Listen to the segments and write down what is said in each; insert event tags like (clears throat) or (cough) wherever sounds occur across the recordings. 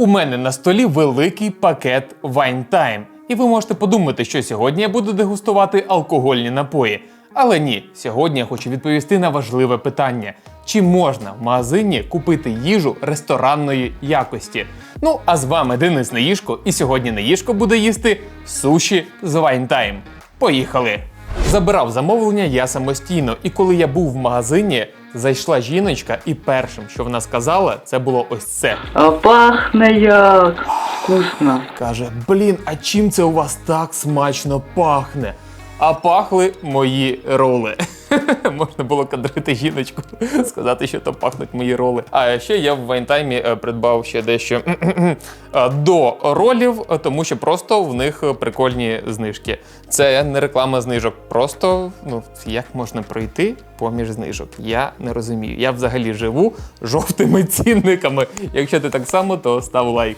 У мене на столі великий пакет Wine Time. І ви можете подумати, що сьогодні я буду дегустувати алкогольні напої. Але ні, сьогодні я хочу відповісти на важливе питання: чи можна в магазині купити їжу ресторанної якості? Ну а з вами Денис Неїшко, і сьогодні Неїшко буде їсти суші з Time. Поїхали! Забирав замовлення я самостійно, і коли я був в магазині, зайшла жіночка, і першим, що вона сказала, це було ось це. А пахне як вкусно. Каже: Блін, а чим це у вас так смачно пахне? А пахли мої роли. (laughs) Можна було кадрити жіночку, (laughs) сказати, що то пахнуть мої роли. А ще я в вайнтаймі е, придбав ще дещо (clears throat) е, до ролів, е, тому що просто в них прикольні знижки. Це не реклама знижок, просто ну як можна пройти поміж знижок. Я не розумію. Я взагалі живу жовтими (laughs) цінниками. Якщо ти так само, то став лайк.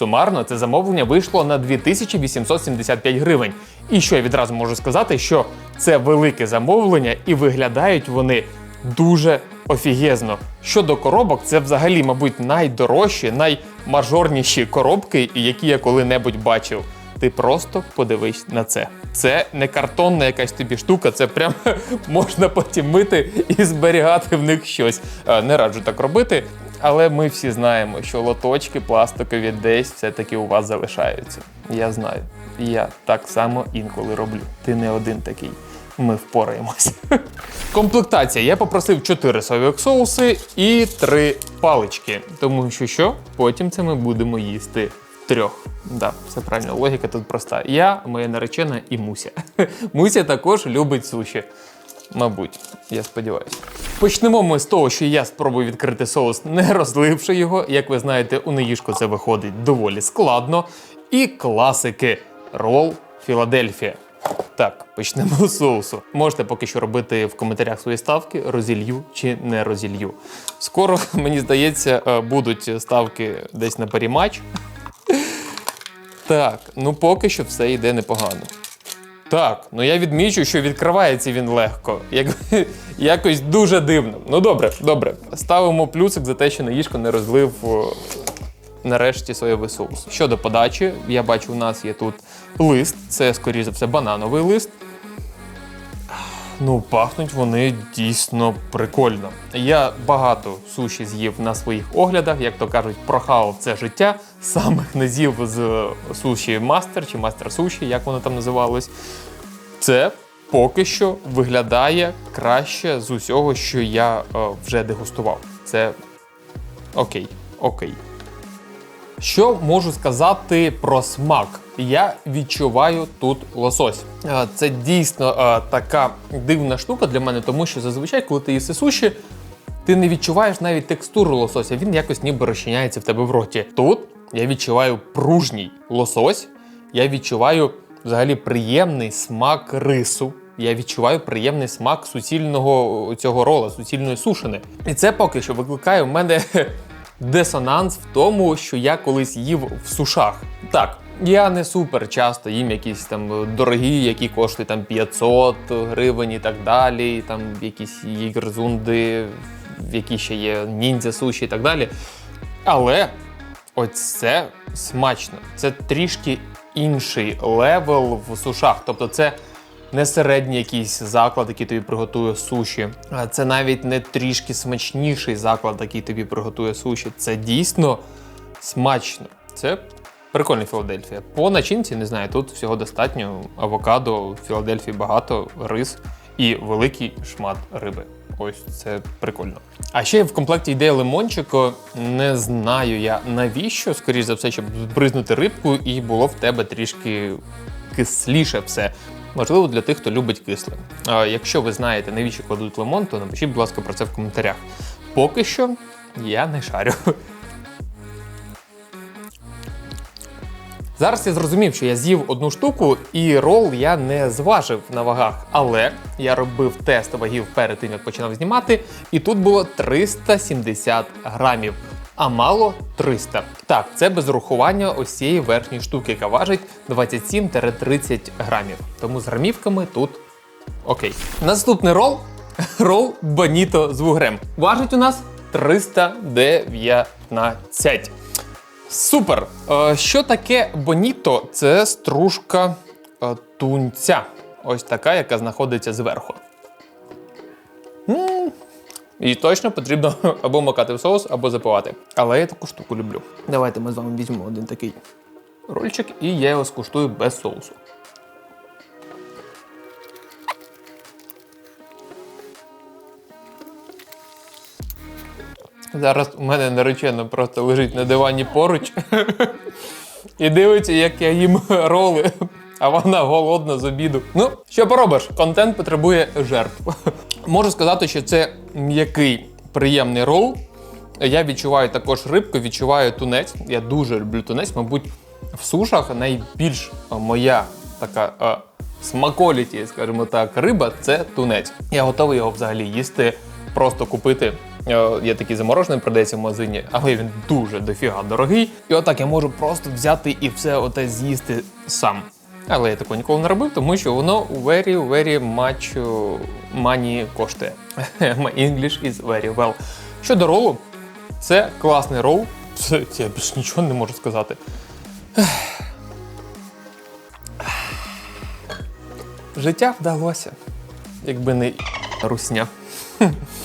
Сумарно це замовлення вийшло на 2875 гривень. І що я відразу можу сказати, що це велике замовлення, і виглядають вони дуже офігезно. Щодо коробок, це взагалі, мабуть, найдорожчі, наймажорніші коробки, які я коли-небудь бачив. Ти просто подивись на це. Це не картонна якась тобі штука, це прям (laughs) можна потім мити і зберігати в них щось. Е, Не раджу так робити. Але ми всі знаємо, що лоточки пластикові десь все-таки у вас залишаються. Я знаю. Я так само інколи роблю. Ти не один такий. Ми впораємося. (laughs) Комплектація. Я попросив 4 соєвих соуси і 3 палички. Тому що що? Потім це ми будемо їсти трьох. Да, все правильно, логіка тут проста. Я, моя наречена і Муся. (laughs) Муся також любить суші. Мабуть, я сподіваюся. Почнемо ми з того, що я спробую відкрити соус, не розливши його. Як ви знаєте, у неїжку це виходить доволі складно. І класики рол Філадельфія. Так, почнемо з соусу. Можете поки що робити в коментарях свої ставки, розілью чи не розілью. Скоро, (laughs) мені здається, е, будуть ставки десь на парімач. (laughs) Так, ну поки що все йде непогано. Так, ну я відмічу, що відкривається він легко. Як, (laughs) якось дуже дивно. Ну добре, добре. Ставимо плюсик за те, що Наїшко не розлив нарешті соєвий соус. Щодо подачі, я бачу, у нас є тут лист. Це, скоріш за все, банановий лист. Ну, пахнуть вони дійсно прикольно. Я багато суші з'їв на своїх оглядах, як то кажуть, прохавав це життя. Самих не з'їв з суші мастер чи мастер суші, як воно там називалось. Це поки що виглядає краще з усього, що я е, вже дегустував. Це окей, окей. Що можу сказати про смак? Я відчуваю тут лосось. Е, Це дійсно е, така дивна штука для мене, тому що зазвичай, коли ти їси суші, ти не відчуваєш навіть текстуру лосося, він якось ніби розчиняється в тебе в роті. Тут я відчуваю пружній лосось, я відчуваю взагалі приємний смак рису. Я відчуваю приємний смак суцільного цього рола, суцільної сушини. І це поки що викликає в мене (laughs) дисонанс в тому, що я колись їв в сушах. Так, я не супер часто їм якісь там дорогі, які коштують там 500 гривень і так далі. Там якісь єгерзунди, які ще є ніндзя суші і так далі. Але ось це смачно. Це трішки інший левел в сушах. Тобто, це не середній якийсь заклад, який тобі приготує суші. Це навіть не трішки смачніший заклад, який тобі приготує суші. Це дійсно смачно. Це прикольна Філадельфія. По начинці не знаю, тут всього достатньо. Авокадо, в Філадельфії багато, рис і великий шмат риби. Ось це прикольно. А ще в комплекті йде лимончик. Не знаю я навіщо, скоріш за все, щоб збризнути рибку, і було в тебе трішки кисліше все. Можливо, для тих, хто любить кисле. А якщо ви знаєте, навіщо кладуть лимон, то напишіть, будь ласка, про це в коментарях. Поки що я не шарю. Зараз я зрозумів, що я з'їв одну штуку, і рол я не зважив на вагах. Але я робив тест вагів перед тим, як починав знімати, і тут було 370 грамів. А мало 300. Так, це без урахування ось цієї верхньої штуки, яка важить 27-30 грамів. Тому з грамівками тут окей. Наступний рол рол Боніто з вугрем. Важить у нас 319. Супер! Е, Що таке боніто? Це стружка е, тунця. Ось така, яка знаходиться зверху. М, І точно потрібно (laughs) або макати в соус, або запивати. Але я таку штуку люблю. Давайте ми з вами візьмемо один такий рольчик, і я його скуштую без соусу. Зараз у мене наречена просто лежить на дивані поруч і дивиться, як я їм роли, а вона голодна з обіду. Ну, що поробиш? Контент потребує жертв. Можу сказати, що це м'який, приємний рол. Я відчуваю також рибку, відчуваю тунець. Я дуже люблю тунець. Мабуть, в сушах найбільш моя така е, смаколіті, скажімо так, риба це тунець. Я готовий його взагалі їсти, просто купити. Е, Є такий заморожений, продається в магазині, але він дуже дофіга дорогий. І отак я можу просто взяти і все оте з'їсти сам. Але я такого ніколи не робив, тому що воно very, very much uh, money коштує. (laughs) My English is very well. Щодо ролу, це класний рол. Це, я більш нічого не можу сказати. (sighs) Життя вдалося, якби не русня. (laughs)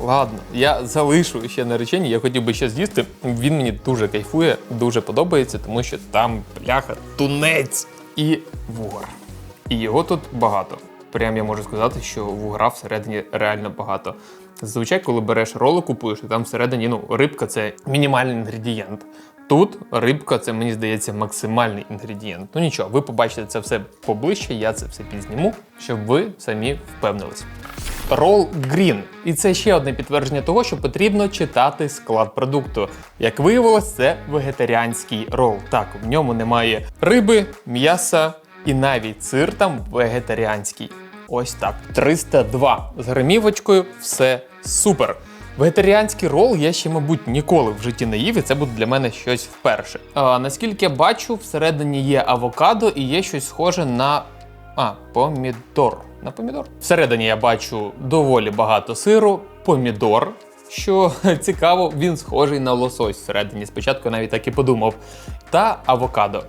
Ладно, я залишу ще наречені, я хотів би ще з'їсти. Він мені дуже кайфує, дуже подобається, тому що там бляха, тунець і вугар. І його тут багато. Прям я можу сказати, що вугра всередині реально багато. Зазвичай, коли береш роли, купуєш, і там всередині ну, рибка це мінімальний інгредієнт. Тут рибка це, мені здається, максимальний інгредієнт. Ну нічого, ви побачите це все поближче, я це все підзніму, щоб ви самі впевнились. Рол Green. І це ще одне підтвердження того, що потрібно читати склад продукту. Як виявилось, це вегетаріанський рол. Так, в ньому немає риби, м'яса і навіть сир там вегетаріанський. Ось так. 302 з гримівочкою, все супер. Вегетаріанський рол я ще, мабуть, ніколи в житті не їв, і це буде для мене щось вперше. А, наскільки я бачу, всередині є авокадо і є щось схоже на а, помідор. На помідор. Всередині я бачу доволі багато сиру, помідор. Що (laughs) цікаво, він схожий на лосось всередині. Спочатку навіть так і подумав. Та авокадо.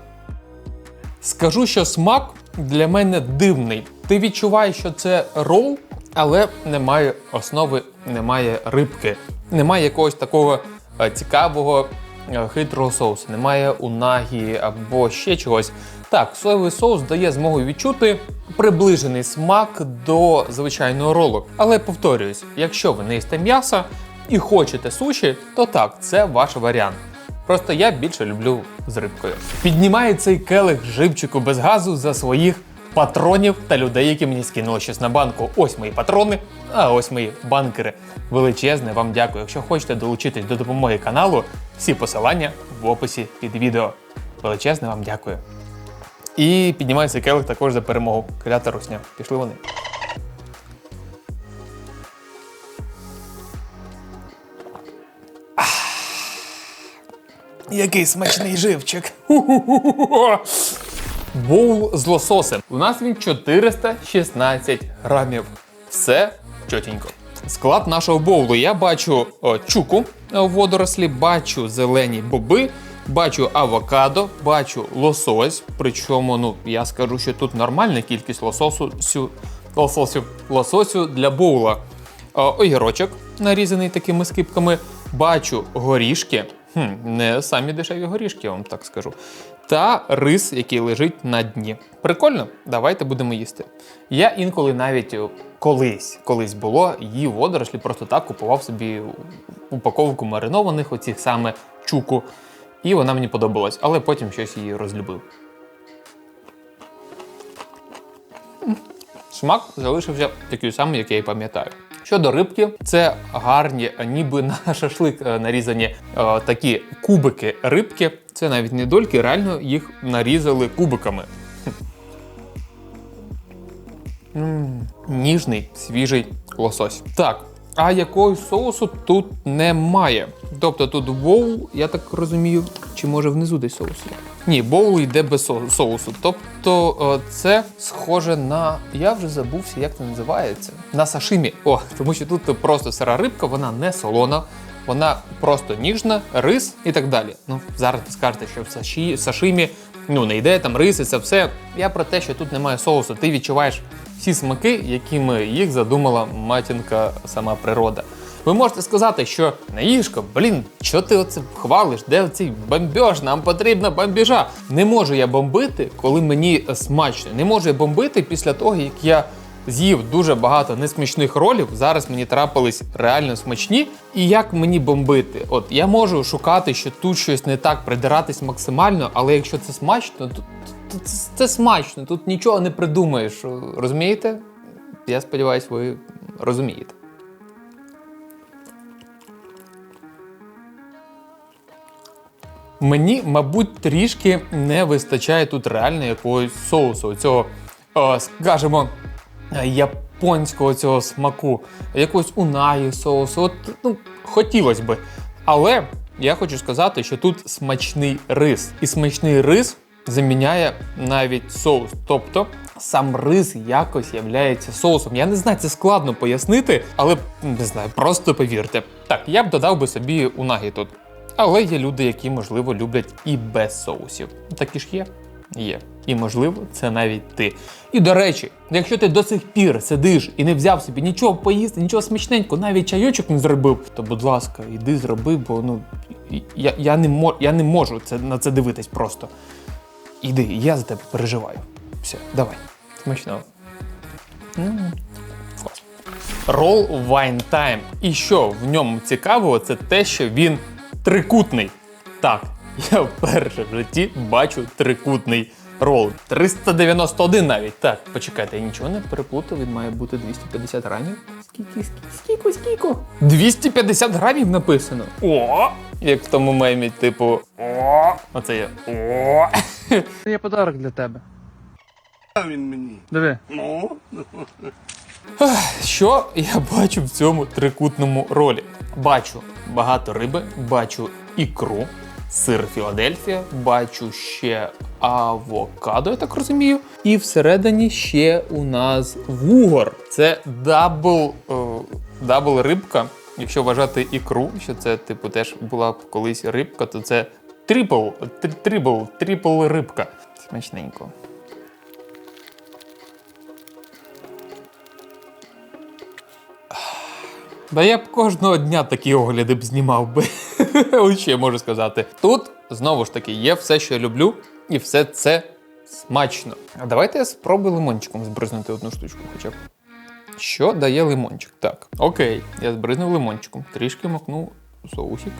Скажу, що смак для мене дивний. Ти відчуваєш, що це рол, але немає основи, немає рибки, немає якогось такого е, цікавого е, хитрого соусу, немає унагі або ще чогось. Так, соєвий соус дає змогу відчути приближений смак до звичайного ролу. Але повторююсь, якщо ви не їсте м'яса і хочете суші, то так, це ваш варіант. Просто я більше люблю з рибкою. Піднімаю цей келих живчику без газу за своїх патронів та людей, які мені скинули щось на банку. Ось мої патрони, а ось мої банкери. Величезне вам дякую. Якщо хочете долучитись до допомоги каналу, всі посилання в описі під відео. Величезне вам дякую. І піднімаю цей келих також за перемогу. Клята русня. Пішли вони. Який смачний живчик. Боул з лососем. У нас він 416 грамів. Все чотенько. Склад нашого боулу. Я бачу о, чуку в водорослі, бачу зелені боби, бачу авокадо, бачу лосось. Причому, ну, я скажу, що тут нормальна кількість лососу, сю, лососю, лососю для боула. Огірочок, нарізаний такими скипками. Бачу горішки. Хм, не самі дешеві горішки, я вам так скажу. Та рис, який лежить на дні. Прикольно, давайте будемо їсти. Я інколи навіть колись, колись було, їв водорослі, просто так купував собі упаковку маринованих, оцих саме чуку. І вона мені подобалась, але потім щось її розлюбив. Смак залишився такий самий, як я і пам'ятаю. Щодо рибки, це гарні, ніби на (laughs) шашлик е, нарізані е, такі кубики рибки. Це навіть не дольки, реально їх нарізали кубиками. Ніжний, свіжий лосось. Так, а якогось соусу тут немає. Тобто тут боул, я так розумію, чи може внизу десь соус є? Ні, боул йде без соусу. Тобто е, це схоже на. Я вже забувся, як це називається. На сашимі. О, тому що тут просто сира рибка, вона не солона. вона просто ніжна, рис і так далі. Ну, зараз ви скажете, що в саші, сашимі ну, не йде там риси, це все. Я про те, що тут немає соусу. Ти відчуваєш всі смаки, якими їх задумала матінка сама природа. Ви можете сказати, що Наїшко, блін, що ти оце хвалиш? Де цей бомбеж? Нам потрібна бомбіжа. Не можу я бомбити, коли мені смачно. Не можу я бомбити після того, як я з'їв дуже багато несмачних ролів. Зараз мені трапились реально смачні. І як мені бомбити? От я можу шукати, що тут щось не так, придиратись максимально, але якщо це смачно, то, то це, це смачно. Тут нічого не придумаєш. Розумієте? Я сподіваюся, ви розумієте. Мені, мабуть, трішки не вистачає тут реально якогось соусу, цього, е, скажімо, японського цього смаку, якогось унаї соусу. От, ну, хотілося би. Але я хочу сказати, що тут смачний рис. І смачний рис заміняє навіть соус. Тобто сам рис якось являється соусом. Я не знаю, це складно пояснити, але не знаю, просто повірте. Так, я б додав би собі унагі тут. Але є люди, які, можливо, люблять і без соусів. Такі ж є? Є. І можливо, це навіть ти. І до речі, якщо ти до сих пір сидиш і не взяв собі нічого поїсти, нічого смачненького, навіть чайочок не зробив, то будь ласка, іди зроби, бо ну я, я, не, я не можу це, на це дивитись просто. Іди, я за тебе переживаю. Все, давай. Смачного. Рол Wine Time. І що в ньому цікавого, це те, що він трикутний. Так, я вперше в житті бачу трикутний рол. 391 навіть. Так, почекайте, я нічого не переплутав, він має бути 250 грамів. Скільки, скільки, скільки, скільки? 250 грамів написано. О! Як в тому мемі, типу. О! Оце є. О! (laughs) Це є подарок для тебе. А він мені. Диви. Ну, Що я бачу в цьому трикутному ролі? Бачу багато риби, бачу ікру, сир Філадельфія, бачу ще авокадо, я так розумію. І всередині ще у нас вугор. Це дабл, е, дабл рибка. Якщо вважати ікру, що це типу теж була б колись рибка, то це трипл, трипл, трипл рибка. Смачненько. Да я б кожного дня такі огляди б знімав би. (laughs) Ось що можу сказати. Тут знову ж таки є все, що я люблю, і все це смачно. А давайте я спробую лимончиком збризнути одну штучку хоча б. Що дає лимончик? Так, окей, я збризнув лимончиком, трішки макнув соусик.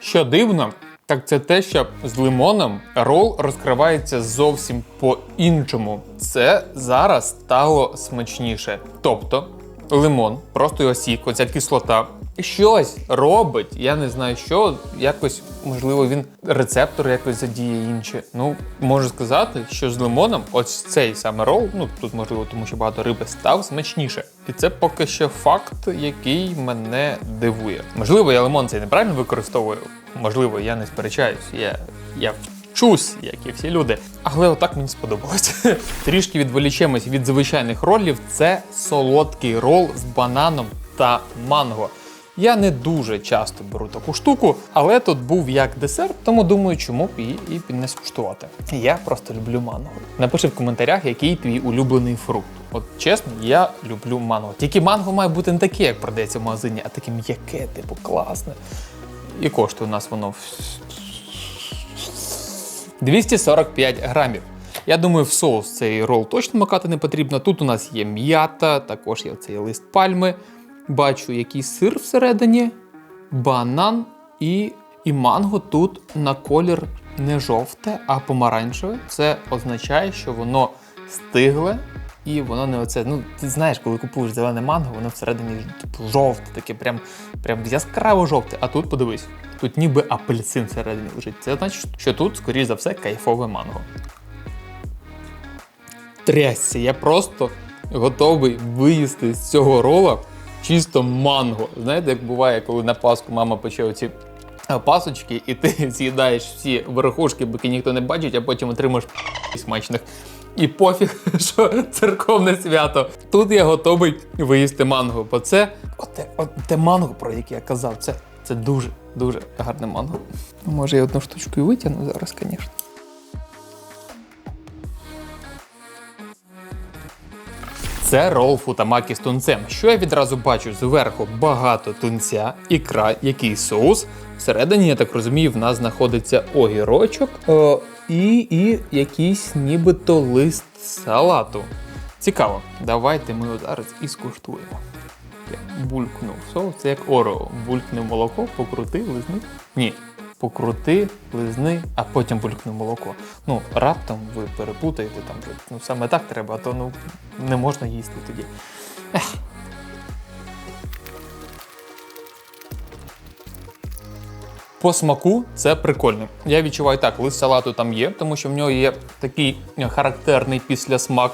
Що дивно, так це те, що з лимоном рол розкривається зовсім по-іншому. Це зараз стало смачніше. Тобто, лимон, просто його сік, оця кислота. Щось робить, я не знаю що, якось, можливо, він рецептор якось задіє інші. Ну, можу сказати, що з лимоном ось цей саме рол, ну тут можливо, тому що багато риби став смачніше. І це поки що факт, який мене дивує. Можливо, я лимон цей неправильно використовую. Можливо, я не сперечаюсь. Я, я вчусь, як і всі люди. Але отак мені сподобалось. (laughs) Трішки відволічемось від звичайних ролів. Це солодкий рол з бананом та манго. Я не дуже часто беру таку штуку, але тут був як десерт, тому думаю, чому б її і не скуштувати. Я просто люблю манго. Напиши в коментарях, який твій улюблений фрукт. От чесно, я люблю манго. Тільки манго має бути не таке, як продається в магазині, а таке м'яке, типу класне. І коштує у нас воно 245 грамів. Я думаю, в соус цей рол точно макати не потрібно. Тут у нас є м'ята, також є цей лист пальми. Бачу якийсь сир всередині, банан і, і манго тут на колір не жовте, а помаранчеве. Це означає, що воно стигле і воно не оце. Ну, ти знаєш, коли купуєш зелене манго, воно всередині типу, жовте, таке прям, прям яскраво жовте. А тут подивись, тут ніби апельсин всередині лежить. Це значить, що тут, скоріш за все, кайфове манго. Трясся, я просто готовий виїсти з цього рола чисто манго. Знаєте, як буває, коли на Пасху мама пече оці пасочки, і ти (laughs) з'їдаєш всі верхушки, поки ніхто не бачить, а потім отримаєш (laughs) смачних. І пофіг, (laughs) що церковне свято. Тут я готовий виїсти манго, бо це оте, оте манго, про яке я казав, це, Це дуже, дуже гарне манго. Може, я одну штучку і витягну зараз, звісно. Це рол футамакі з тунцем. Що я відразу бачу? Зверху багато тунця, ікра, який соус. Всередині, я так розумію, в нас знаходиться огірочок о, і, і якийсь нібито лист салату. Цікаво. Давайте ми його зараз і скуштуємо. Я булькнув соус, це як оро. Булькне молоко, покрути, лизни. Ні. Покрути, лизни, а потім булькне молоко. Ну, раптом ви перепутаєте там. Ну, саме так треба, а то ну, не можна їсти тоді. Ех. По смаку це прикольно. Я відчуваю так, лист салату там є, тому що в нього є такий е, характерний післясмак.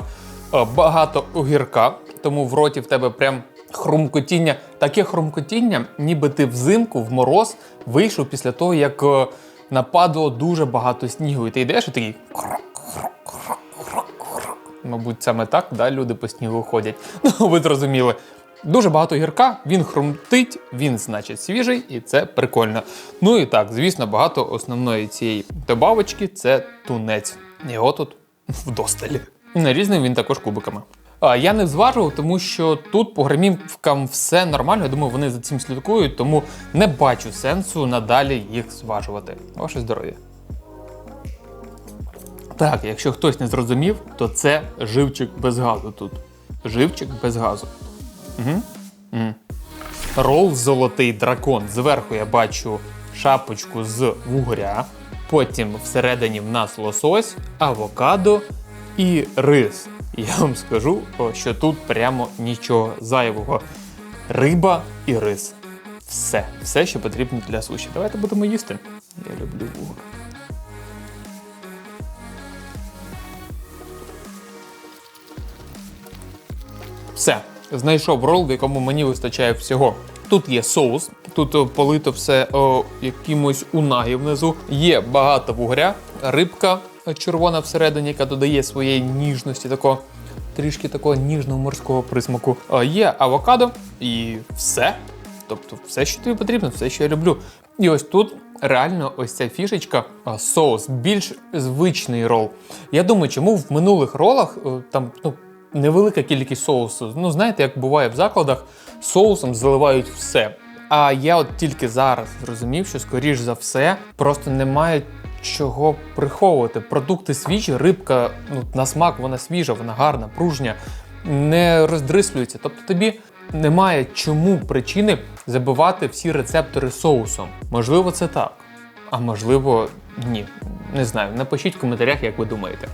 Е, Багато огірка, тому в роті в тебе прям хрумкотіння. Таке хрумкотіння, ніби ти взимку в мороз вийшов після того, як е, нападало дуже багато снігу. І ти йдеш і такий. Мабуть, саме так да, люди по снігу ходять. (laughs) Ну, ви зрозуміли. Дуже багато гірка, він хрумтить, він, значить, свіжий, і це прикольно. Ну і так, звісно, багато основної цієї добавочки це тунець. Його тут (laughs) вдосталі. І нарізаний він також кубиками. А, я не зважував, тому що тут по грамівкам все нормально. Я думаю, вони за цим слідкують, тому не бачу сенсу надалі їх зважувати. Ваше здоров'я. Так, якщо хтось не зрозумів, то це живчик без газу тут. Живчик без газу. Угу. Угу. Рол золотий дракон. Зверху я бачу шапочку з вугря. Потім всередині в нас лосось, авокадо і рис. Я вам скажу, що тут прямо нічого зайвого. Риба і рис. Все, все, що потрібно для суші. Давайте будемо їсти. Я люблю вугор. Все, знайшов рол, в якому мені вистачає всього. Тут є соус, тут полито все о, якимось унагі внизу. Є багато вугря, рибка е, червона всередині, яка додає своєї ніжності, такого трішки такого ніжного морського присмаку. Е, Є авокадо і все. Тобто, все, що тобі потрібно, все, що я люблю. І ось тут реально ось ця фішечка, соус, більш звичний рол. Я думаю, чому в минулих ролах е, там ну, невелика кількість соусу. Ну, знаєте, як буває в закладах, соусом заливають все. А я от тільки зараз зрозумів, що скоріш за все просто немає чого приховувати. Продукти свіжі, рибка ну, на смак, вона свіжа, вона гарна, пружня, не роздрислюється. Тобто тобі немає чому причини забивати всі рецептори соусом. Можливо, це так. А можливо, ні. Не знаю. Напишіть в коментарях, як ви думаєте.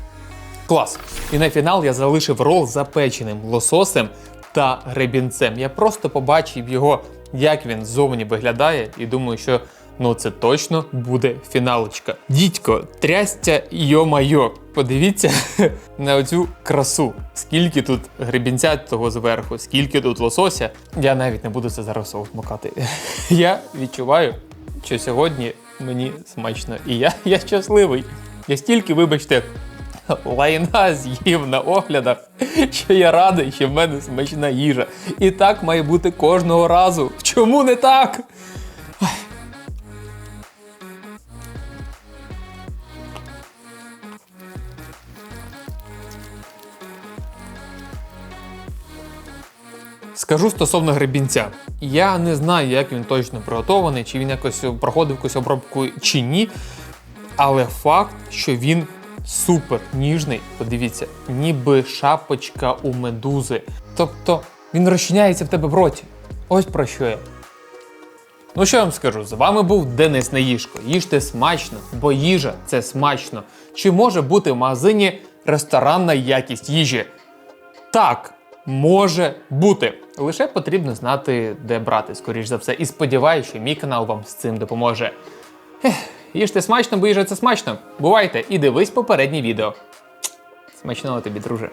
Клас. І на фінал я залишив рол запеченим лососем та гребінцем. Я просто побачив його, як він ззовні виглядає, і думаю, що ну це точно буде фіналочка. Дідько, трястя йо-майо. Подивіться (laughs) на оцю красу. Скільки тут гребінця того зверху, скільки тут лосося. Я навіть не буду це зараз смокати. (laughs) Я відчуваю, що сьогодні мені смачно, і я, я щасливий. Я стільки, вибачте, (laughs) лайна з'їв на оглядах, що я радий, що в мене смачна їжа. І так має бути кожного разу. Чому не так? Скажу стосовно гребінця. Я не знаю, як він точно приготований, чи він якось проходив якусь обробку чи ні. Але факт, що він супер ніжний, подивіться, ніби шапочка у медузи. Тобто він розчиняється в тебе в роті. Ось про що я. Ну що я вам скажу? З вами був Денис Неїшко. Їжте смачно, бо їжа це смачно. Чи може бути в магазині ресторанна якість їжі? Так, може бути. Лише потрібно знати, де брати, скоріш за все. І сподіваюся, що мій канал вам з цим допоможе. Ех, їжте смачно, бо їжа це смачно. Бувайте і дивись попереднє відео. Смачного тобі, друже.